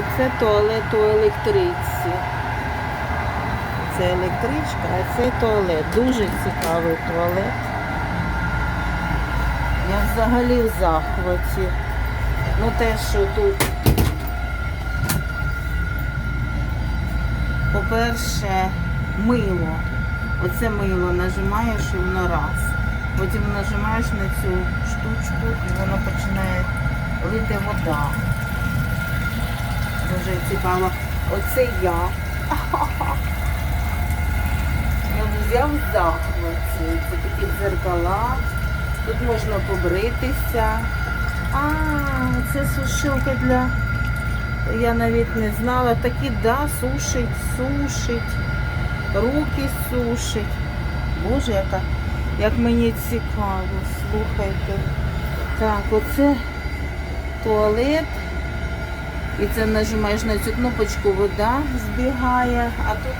Оце туалет у електриці. Це електричка, а це туалет. Дуже цікавий туалет. Я взагалі в захваті. Ну те, що тут, по-перше, мило. Оце мило нажимаєш і воно раз. Потім нажимаєш на цю штучку і воно починає лити вода. Цікаво. Оце я. Я взяв захваті. Це такі дзеркала. Тут можна побритися. А, це сушилка для. Я навіть не знала. Такі, да, сушить, сушить. Руки сушить. Боже, яка, як мені цікаво, слухайте. Так, оце туалет. І це нажимаєш на цю кнопочку, вода збігає, а тут